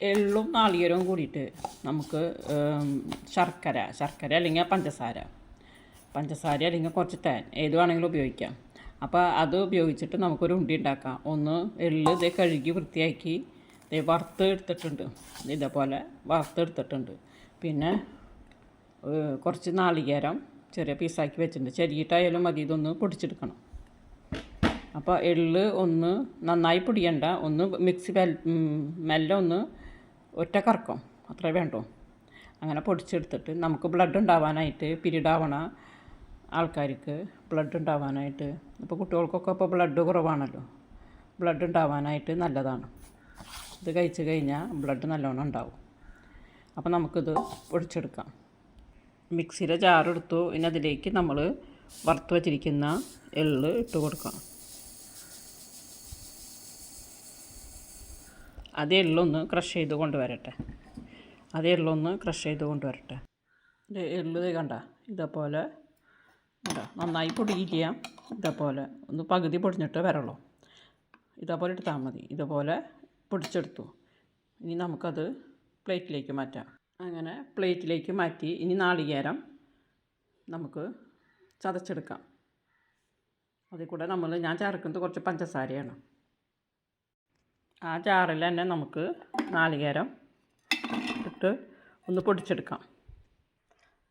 എള്ളും നാളികേരവും കൂടിയിട്ട് നമുക്ക് ശർക്കര ശർക്കര അല്ലെങ്കിൽ പഞ്ചസാര. പഞ്ചസാര അല്ലെങ്കിൽ കുറച്ച് തേൻ ഏത് വേണമെങ്കിലും ഉപയോഗിക്കാം. അപ്പോൾ അത് ഉപയോഗിച്ചിട്ട് നമുക്കൊരു ഉണ്ടി ഉണ്ടാക്കാം. ഒന്ന് എള്ള് ഇത് കഴുകി വൃത്തിയാക്കി ദേ വറുത്ത് എടുത്തിട്ടുണ്ട്. ഇതേപോലെ വറുത്തെടുത്തിട്ടുണ്ട് പിന്നെ കുറച്ച് നാളികേരം ചെറിയ പീസാക്കി വെച്ചിട്ടുണ്ട്. ചെറിയിട്ടായാലും മതി ഇതൊന്ന് പൊടിച്ചെടുക്കണം. അപ്പോൾ എള്ള് ഒന്ന് നന്നായി പൊടിയണ്ട. ഒന്ന് മിക്സി മെല്ലെ ഒന്ന് ഒറ്റ കറക്കം അത്രേ വേണ്ടൂ. അങ്ങനെ പൊടിച്ചെടുത്തിട്ട് നമുക്ക് ബ്ലഡ് ഉണ്ടാവാനായിട്ട് പിരീഡ് ആവണ ആൾക്കാർക്ക് ബ്ലഡ് ഉണ്ടാവാനായിട്ട് ഇപ്പോൾ കുട്ടികൾക്കൊക്കെ ഇപ്പോൾ ബ്ലഡ് കുറവാണല്ലോ. ബ്ലഡ് ഉണ്ടാവാനായിട്ട് നല്ലതാണ്. ഇത് കഴിച്ച് കഴിഞ്ഞാൽ ബ്ലഡ് നല്ലോണം ഉണ്ടാവും. അപ്പോൾ നമുക്കിത് പൊടിച്ചെടുക്കാം. മിക്സിയിലെ ജാറെടുത്തു ഇനി അതിലേക്ക് നമ്മൾ വറുത്ത് വച്ചിരിക്കുന്ന എള്ള് ഇട്ട് കൊടുക്കണം അത് എള്ളൊന്ന് ക്രഷ് ചെയ്ത് കൊണ്ടുവരട്ടെ. അതേ എള്ളൊന്ന് ക്രഷ് ചെയ്ത് കൊണ്ടുവരട്ടെ. ഇത് എള്ള് കണ്ട ഇതേപോലെ കണ്ടോ നന്നായി പൊടിയില്ല ഇതേപോലെ ഒന്ന് പകുതി പൊടിഞ്ഞിട്ട് വരള്ളൂ. ഇതേപോലെ എടുത്താൽ മതി. ഇതേപോലെ പൊടിച്ചെടുത്തു. ഇനി നമുക്കത് പ്ലേറ്റിലേക്ക് മാറ്റാം. അങ്ങനെ പ്ലേറ്റിലേക്ക് മാറ്റി ഇനി നാളികേരം നമുക്ക് ചതച്ചെടുക്കാം. അതിൽ കൂടെ നമ്മൾ ഞാൻ ചേർക്കുന്നത് കുറച്ച് പഞ്ചസാരയാണ്. ആ ചാറിൽ തന്നെ നമുക്ക് നാളികേരം ഇട്ട് ഒന്ന് പൊടിച്ചെടുക്കാം.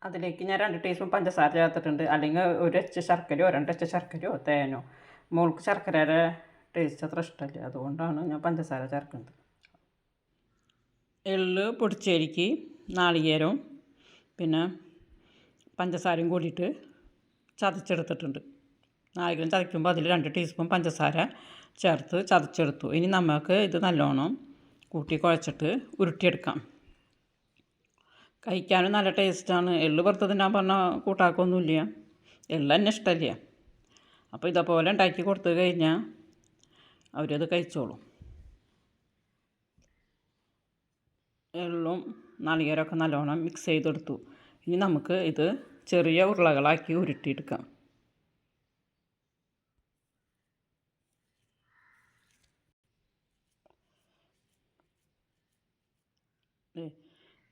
അതിലേക്ക് ഞാൻ രണ്ട് ടീസ്പൂൺ പഞ്ചസാര ചേർത്തിട്ടുണ്ട്. അല്ലെങ്കിൽ ഒരു എച്ച് ശർക്കരയോ രണ്ട് എച്ച് ശർക്കരയോ തേനോ. മോൾക്ക് ശർക്കരയുടെ ടേസ്റ്റ് അത്ര ഇഷ്ടമല്ല. അതുകൊണ്ടാണ് ഞാൻ പഞ്ചസാര ചേർക്കുന്നത്. എള്ള് പൊടിച്ചരിക്ക് നാളികേരവും പിന്നെ പഞ്ചസാരയും കൂടിയിട്ട് ചതച്ചെടുത്തിട്ടുണ്ട്. നാളികേരം ചതയ്ക്കുമ്പോൾ അതിൽ രണ്ട് ടീസ്പൂൺ പഞ്ചസാര ചേർത്ത് ചതച്ചെടുത്തു. ഇനി നമുക്ക് ഇത് നല്ലോണം കൂട്ടി കുഴച്ചിട്ട് ഉരുട്ടിയെടുക്കാം. കഴിക്കാനും നല്ല ടേസ്റ്റാണ് എള്ള് ഞാൻ പറഞ്ഞ കൂട്ടാക്കൊന്നുമില്ല. എള്ള് തന്നെ ഇഷ്ടമല്ല അപ്പോൾ ഇതേപോലെ ഉണ്ടാക്കി കൊടുത്തു കഴിഞ്ഞാൽ അവരത് കഴിച്ചോളും. എള്ളും നാളികേരമൊക്കെ നല്ലോണം മിക്സ് ചെയ്തെടുത്തു. ഇനി നമുക്ക് ഇത് ചെറിയ ഉരുളകളാക്കി ഉരുട്ടിയെടുക്കാം.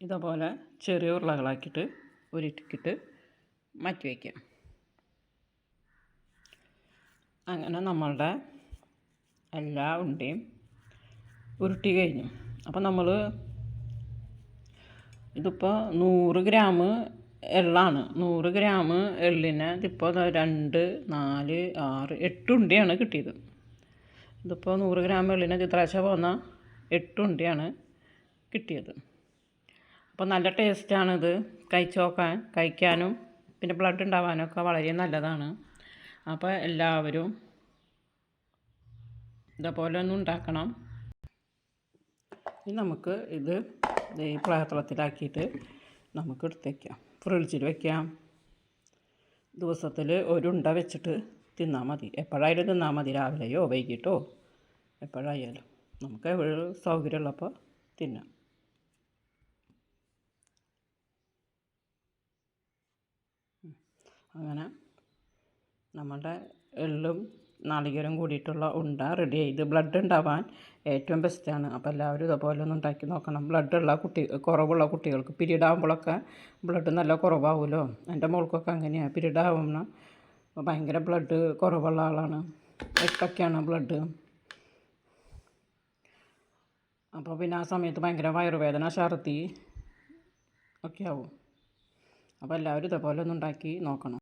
ഇതേപോലെ ചെറിയ ഉരുളകളാക്കിയിട്ട് ഉരുട്ടിക്കിട്ട് മാറ്റി വയ്ക്കാം. അങ്ങനെ നമ്മളുടെ എല്ലാ ഉണ്ടയും ഉരുട്ടി കഴിഞ്ഞു. അപ്പോൾ നമ്മൾ ഇതിപ്പോൾ നൂറ് ഗ്രാം എള്ളാണ്. നൂറ് ഗ്രാം എള്ളിന് ഇതിപ്പോൾ രണ്ട് നാല് ആറ് എട്ട് ഉണ്ടിയാണ് കിട്ടിയത്. ഇതിപ്പോൾ നൂറ് ഗ്രാം എള്ളിന് ചിത്രാശ പോന്ന എട്ട് ഉണ്ടിയാണ് കിട്ടിയത്. അപ്പോൾ നല്ല ടേസ്റ്റാണിത്. കഴിച്ചു നോക്കാൻ കഴിക്കാനും പിന്നെ ബ്ലഡ് ഉണ്ടാവാനൊക്കെ വളരെ നല്ലതാണ്. അപ്പോൾ എല്ലാവരും ഇതേപോലെ ഒന്ന് ഉണ്ടാക്കണം. ഇനി നമുക്ക് ഇത് ഈ പാത്രത്തിലാക്കിയിട്ട് നമുക്ക് എടുത്തേക്കാം ഫ്രിഡ്ജിൽ വയ്ക്കാം ദിവസത്തിൽ ഒരു ഉണ്ട വെച്ചിട്ട് തിന്നാൽ മതി. എപ്പോഴായാലും തിന്നാൽ മതി. രാവിലെയോ വൈകിട്ടോ? എപ്പോഴായാലും. നമുക്ക് സൗകര്യമുള്ളപ്പോൾ തിന്നാം. അങ്ങനെ നമ്മുടെ എള്ളും നാളികേരം കൂടിയിട്ടുള്ള ഉണ്ട റെഡി ഇത് ബ്ലഡ് ഉണ്ടാവാൻ ഏറ്റവും ബെസ്റ്റാണ് അപ്പോൾ എല്ലാവരും ഇതുപോലെ ഒന്ന് ഉണ്ടാക്കി നോക്കണം. ബ്ലഡ് ഉള്ള കുട്ടി കുറവുള്ള കുട്ടികൾക്ക് പിരീഡ് ആകുമ്പോഴൊക്കെ ബ്ലഡ് നല്ല കുറവാകുമല്ലോ എന്റെ മോൾക്കൊക്കെ അങ്ങനെയാണ് പിരീഡ് ആവുന്ന ഭയങ്കര ബ്ലഡ് കുറവുള്ള ആളാണ്. എട്ടൊക്കെയാണ് ബ്ലഡ് അപ്പോൾ പിന്നെ ആ സമയത്ത് ഭയങ്കര വയറുവേദന ഛർദി ഒക്കെ ആവും. അപ്പോൾ എല്ലാവരും ഇതുപോലെ ഒന്ന് ഉണ്ടാക്കി നോക്കണം.